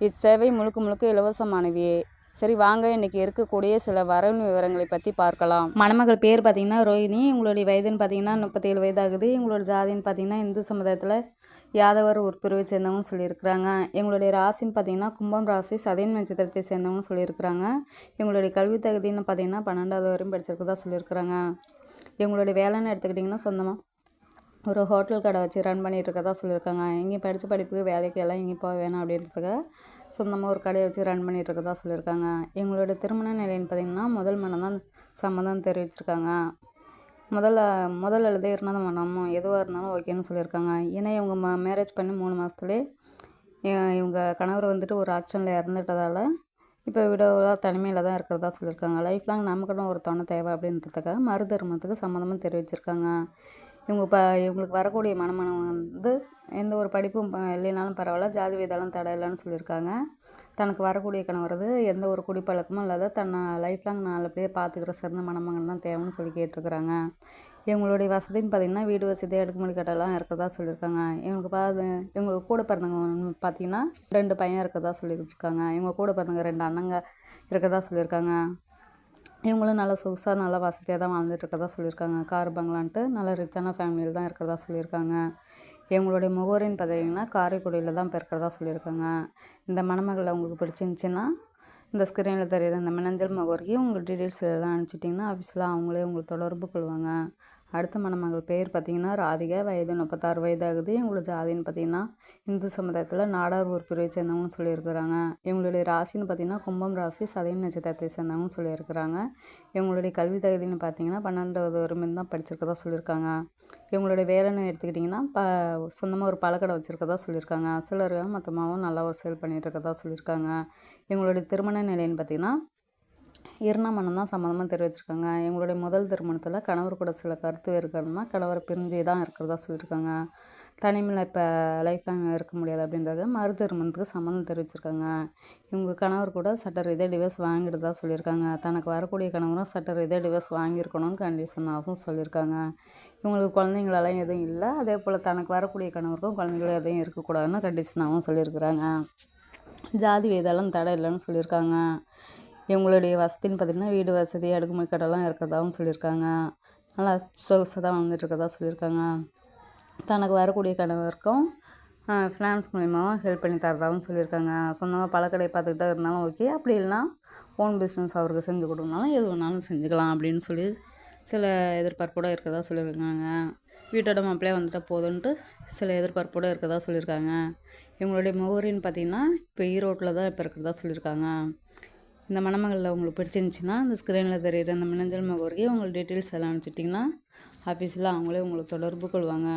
இச்சேவை முழுக்க முழுக்க இலவசமானவையே. சரி வாங்க. இன்னைக்கு இருக்கக்கூடிய சில வரவு விவரங்களை பற்றி பார்க்கலாம். மணமகள் பேர் பார்த்தீங்கன்னா ரோஹிணி. உங்களுடைய வயதுன்னு பார்த்தீங்கன்னா முப்பத்தேழு வயதாகுது. எங்களோட ஜாதின்னு பார்த்தீங்கன்னா இந்து சமுதாயத்தில் யாதவர் உட்பிரிவை சேர்ந்தவங்கன்னு சொல்லியிருக்கிறாங்க. எங்களுடைய ராசின்னு பார்த்தீங்கன்னா கும்பம் ராசி சதயன் நட்சத்திரத்தை சேர்ந்தவங்கன்னு சொல்லியிருக்கிறாங்க. எங்களுடைய கல்வி தகுதின்னு பார்த்தீங்கன்னா பன்னெண்டாவது வரையும் படிச்சிருக்கதா சொல்லியிருக்கிறாங்க. எங்களுடைய வேலைன்னு எடுத்துக்கிட்டிங்கன்னா சொந்தமாக ஒரு ஹோட்டல் கடை வச்சு ரன் பண்ணிகிட்டு இருக்கதா சொல்லியிருக்காங்க. எங்கேயும் படித்த படிப்புக்கு வேலைக்கு எல்லாம் எங்கேயும் போக வேணாம் அப்படின்றதுக்காக சொந்தமாக ஒரு கடையை வச்சு ரன் பண்ணிட்டு இருக்கதா சொல்லியிருக்காங்க. எங்களோட திருமண நிலைன்னு பார்த்திங்கன்னா முதல் மனம் தான் சம்மதம் தெரிவிச்சிருக்காங்க. முதல்ல முதல் அல்லது இரண்டாவது மனமும் எதுவாக இருந்தாலும் ஓகேன்னு சொல்லியிருக்காங்க. ஏன்னா இவங்க ம மேரேஜ் பண்ணி மூணு மாதத்துலேயே இவங்க கணவர் வந்துட்டு ஒரு ஆக்ஷனில் இறந்துட்டதால் இப்போ விடோவாக தனிமையில் தான் இருக்கிறதா சொல்லியிருக்காங்க. லைஃப் லாங் நமக்குன்னு ஒரு துணை தேவை அப்படின்றதுக்காக மறு திருமணத்துக்கு சம்மதமும் தெரிவிச்சிருக்காங்க. இவங்க இப்போ இவங்களுக்கு வரக்கூடிய மணமனம் வந்து எந்த ஒரு படிப்பும் ப- இல்லைனாலும் பரவாயில்ல. ஜாதி வேதாலும் தடை இல்லைன்னு சொல்லியிருக்காங்க. தனக்கு வரக்கூடிய கணவரது எந்த ஒரு குடிப்பழக்கமும் இல்லாத தன்னை லைஃப் லாங் நல்லபடியாக பார்த்துக்கிற சிறந்த மணமகன் தான் தேவைன்னு சொல்லி கேட்டிருக்கிறாங்க. இவங்களுடைய வசதின்னு பார்த்திங்கன்னா வீடு வசதி அடுக்குமொழி கட்டெல்லாம் இருக்கிறதா சொல்லியிருக்காங்க. இவங்களுக்கு பாது இவங்களுக்கு கூட பிறந்தவங்க பார்த்தீங்கன்னா ரெண்டு பையன் இருக்கிறதா சொல்லிக்கிட்டு இருக்காங்க இவங்க கூட பிறந்தவங்க ரெண்டு அண்ணங்க இருக்கிறதா சொல்லியிருக்காங்க. இவங்களும் நல்லா சொகுசாக நல்லா வசதியாக தான் வாழ்ந்துட்டுருக்கதா சொல்லியிருக்காங்க. கார் பங்களான்ட்டு நல்ல ரிச்சான ஃபேமிலியில் தான் இருக்கிறதா சொல்லியிருக்காங்க. இவங்களுடைய முகவரின்னு பார்த்தீங்கன்னா காரைக்குடியில் தான் பிறக்கிறதா சொல்லியிருக்காங்க. இந்த மணமகளை உங்களுக்கு பிடிச்சிருந்துச்சின்னா இந்த ஸ்க்ரீனில் தெரியுற இந்த மின்னஞ்சல் முகவரிக்கு உங்கள் டீட்டெயில்ஸ் எல்லாம் அனுப்பிச்சிட்டிங்கன்னா ஆஃபீஸில் அவங்களே உங்களுக்கு தொடர்பு கொள்வாங்க. அடுத்த மணமகள் பெயர் பார்த்தீங்கன்னா ராதிகா. வயது முப்பத்தாறு வயதாகுது. இவங்களோட ஜாதின்னு பார்த்தீங்கன்னா இந்து சமுதாயத்தில் நாடார் ஊர் பிரிவை சேர்ந்தவங்கன்னு சொல்லியிருக்கிறாங்க. இவங்களுடைய ராசின்னு பார்த்தீங்கன்னா கும்பம் ராசி சதயம் நட்சத்திரத்தை சேர்ந்தவங்கன்னு சொல்லியிருக்கிறாங்க. இவங்களுடைய கல்வி தகுதின்னு பார்த்தீங்கன்னா பன்னெண்டாவது வரைக்கும் தான் படிச்சிருக்கதா சொல்லியிருக்காங்க. இவங்களுடைய வேலைன்னு எடுத்துக்கிட்டிங்கன்னா ப சொந்தமாக ஒரு பழக்கடை வச்சுருக்கதா சொல்லியிருக்காங்க. சிலர் மொத்தமாகவும் நல்லா ஒரு சேல் பண்ணிட்டு இருக்கதா சொல்லியிருக்காங்க. இவங்களுடைய திருமண நிலைன்னு பார்த்தீங்கன்னா இரண்டாம் மனம் தான் சம்மந்தமாக தெரிவிச்சிருக்காங்க. எங்களுடைய முதல் திருமணத்தில் கணவர் கூட சில கருத்து வேறுகள்னா கணவரை பிரிஞ்சு தான் இருக்கிறதா சொல்லியிருக்காங்க. தனிமையில் இப்போ லைஃப் இருக்க முடியாது அப்படின்றத மறு திருமணத்துக்கு சம்மந்தம் தெரிவிச்சிருக்காங்க. இவங்க கணவர் கூட சட்ட ரீதியாக டிவைஸ் வாங்கிட்டு தான் சொல்லியிருக்காங்க. தனக்கு வரக்கூடிய கணவரும் சட்ட ரீதியாக டிவைஸ் வாங்கியிருக்கணும்னு கண்டிஷனாகவும் சொல்லியிருக்காங்க. இவங்களுக்கு குழந்தைங்களெல்லாம் எதுவும் இல்லை. அதே போல் தனக்கு வரக்கூடிய கணவருக்கும் குழந்தைங்களும் எதுவும் இருக்கக்கூடாதுன்னு கண்டிஷனாகவும் சொல்லியிருக்கிறாங்க. ஜாதி வேதெல்லாம் தடை இல்லைன்னு சொல்லியிருக்காங்க. இவங்களுடைய வசதின்னு பார்த்திங்கன்னா வீடு வசதி அடுக்குமுறை கடைலாம் இருக்கிறதாகவும் சொல்லியிருக்காங்க. நல்லா சொகுசாக தான் வந்துட்டு இருக்கதா சொல்லியிருக்காங்க. தனக்கு வரக்கூடிய கணவருக்கும் ஃபினான்ஸ் மூலியமாகவும் ஹெல்ப் பண்ணி தரதாகவும் சொல்லியிருக்காங்க. சொந்தமாக பழக்கடை பார்த்துக்கிட்டா இருந்தாலும் ஓகே அப்படி இல்லைனா ஓன் பிஸ்னஸ் அவருக்கு செஞ்சு கொடுங்கனாலும் எது வேணாலும் செஞ்சுக்கலாம் அப்படின்னு சொல்லி சில எதிர்பார்ப்போடு இருக்கிறதா சொல்லியிருக்காங்க. வீட்டோட மாப்பிள்ளையே வந்துட்டால் போதுன்ட்டு சில எதிர்பார்ப்போடு இருக்கிறதா சொல்லியிருக்காங்க. இவங்களுடைய முகவரின்னு பார்த்தீங்கன்னா இப்போ ஈரோட்டில் தான் இப்போ இருக்கிறதா சொல்லியிருக்காங்க. இந்த மணமகளில் உங்களுக்கு பிடிச்சிருந்துச்சின்னா அந்த ஸ்க்ரீனில் தெரிகிற அந்த மின்னஞ்சல் முகவரிக்கு உங்கள் டீட்டெயில்ஸ் எல்லாம் அனுப்பிச்சிட்டிங்கன்னா ஆஃபீஸில் அவங்களே உங்களுக்கு தொடர்பு கொள்வாங்க.